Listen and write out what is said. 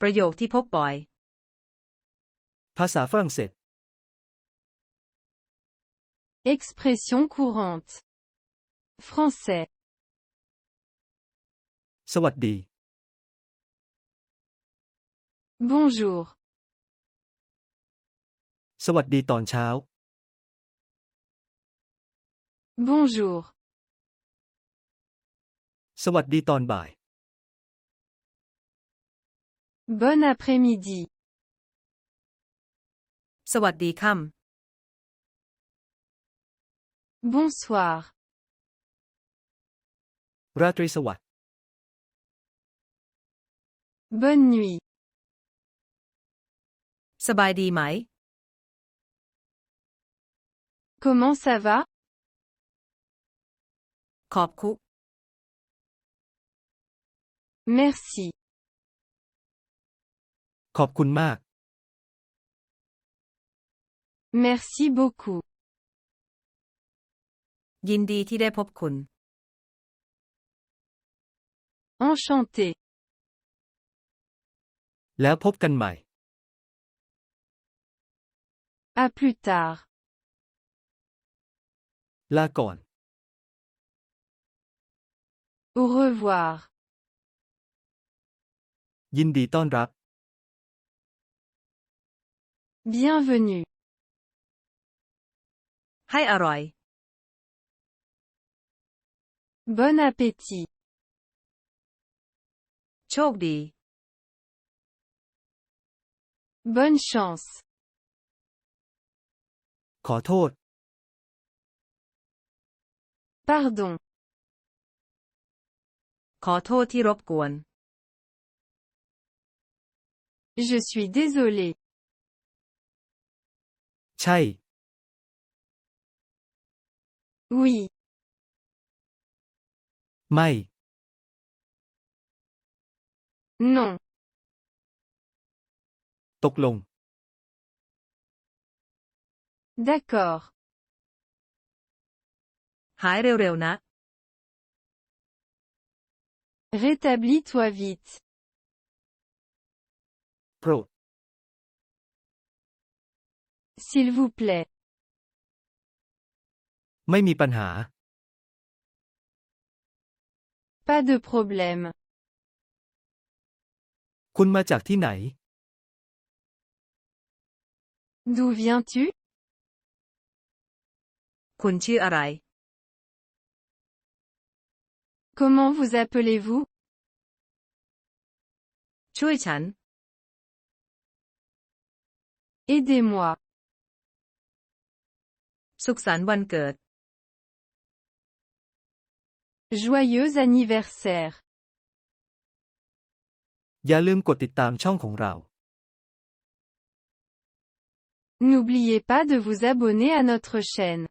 ประโยคที่พบบ่อย ภาษาฝรั่งเศส Expression courante. Français. สวัสดี Bonjour. สวัสดีตอนเช้า Bonjour. สวัสดีตอนบ่าย Bon après-midi. สวัสดีค่ Bonsoir. ราตรีสวัสดิ์ Bonne nuit. ำสบายดีไหม Comment ça va ขอบคุณ Merci. ขอบคุณมาก Merci beaucoup. ยินดีที่ได้พบคุณ Enchanté. แล้วพบกันใหม่ À plus tard. ลาก่อน Au revoir. ยินดีต้อนรับ Bienvenue. ให้อร่อย Bon appétit. โชคดี Bonne chance. ขอโทษ Pardon. ขอโทษที่รบกวน Je suis désolé. ใช่ Oui. ไม่ Non. ตกลง D'accord. หายเร็วๆนะ Rétablis-toi vite. โปรด S'il vous plaît. ไม่มีปัญหา Pas de problème. คุณมาจากที่ไหน D'où viens-tu คุณชื่ออะไร Comment vous appelez-vous ช่วยฉัน Aidez-moi. สุขสันต์วันเกิด Joyeux anniversaire. อย่าลืมกดติดตามช่องของเรา N'oubliez pas de vous abonner à notre chaîne.